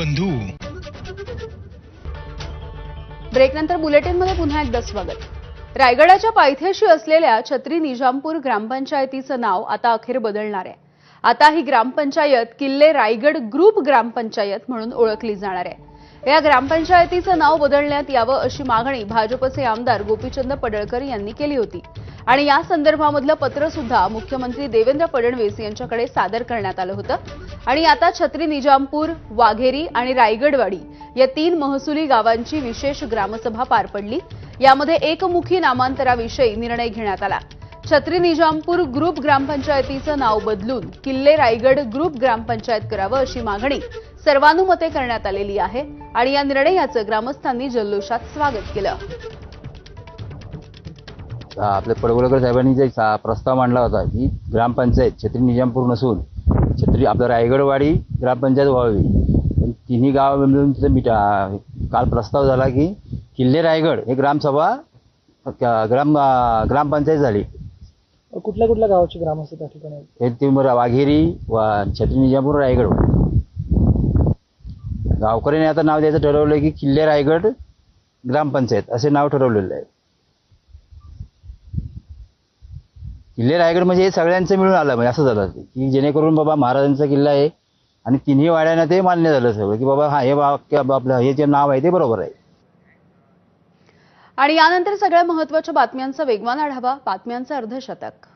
बंधू. ब्रेकनंतर बुलेटिनमध्ये पुन्हा एकदा स्वागत. रायगडाच्या पायथ्याशी असलेल्या छत्री निजामपूर ग्रामपंचायतीचं नाव आता अखेर बदलणार आहे. आता ही ग्रामपंचायत किल्ले रायगड ग्रुप ग्रामपंचायत म्हणून ओळखली जाणार आहे. या ग्रामपंचायतीचं नाव बदलण्यात यावं अशी मागणी भाजपचे आमदार गोपीचंद पडळकर यांनी केली होती. आणि या संदर्भामधलं पत्र सुद्धा मुख्यमंत्री देवेंद्र फडणवीस यांच्याकडे सादर करण्यात आलं होतं. आणि आता छत्री निजामपूर वाघेरी आणि रायगडवाडी या तीन महसुली गावांची विशेष ग्रामसभा पार पडली. यामध्ये एकमुखी नामांतराविषयी निर्णय घेण्यात आला. छत्री निजामपूर ग्रुप ग्रामपंचायतीचं नाव बदलून किल्ले रायगड ग्रुप ग्रामपंचायत करावं अशी मागणी सर्वानुमते करण्यात आलेली आहे. आणि या निर्णयाचं ग्रामस्थांनी जल्लोषात स्वागत केलं. आपल्या पडवळकर साहेबांनी जे सा- प्रस्ताव मांडला होता की ग्रामपंचायत छत्री निजामपूर नसून छत्री आपलं रायगडवाडी ग्रामपंचायत व्हावी. तिन्ही गाव मिळून तिथं मिटा काल प्रस्ताव झाला की किल्ले रायगड हे ग्रामसभा ग्राम ग्रामपंचायत झाली. कुठल्या कुठल्या गावाची ग्रामस्थ त्या ठिकाणी? हे ती वाघेरी वा छत्री निजामपूर रायगड. गावकऱ्यांनी आता नाव द्यायचं ठरवलं की किल्ले रायगड ग्रामपंचायत असे नाव ठरवलेलं आहे. किल्ले रायगड म्हणजे हे सगळ्यांचं मिळून आलं म्हणजे असं झालं की जेणेकरून बाबा महाराजांचा किल्ला आहे आणि तिन्ही वाड्यांना ते मान्य झालं सगळं की बाबा हा हे वाक्य आपलं हे जे नाव आहे ते बरोबर आहे. आणि यानंतर सगळ्या महत्त्वाच्या बातम्यांचा वेगवान आढावा बातम्यांचं अर्धशतक.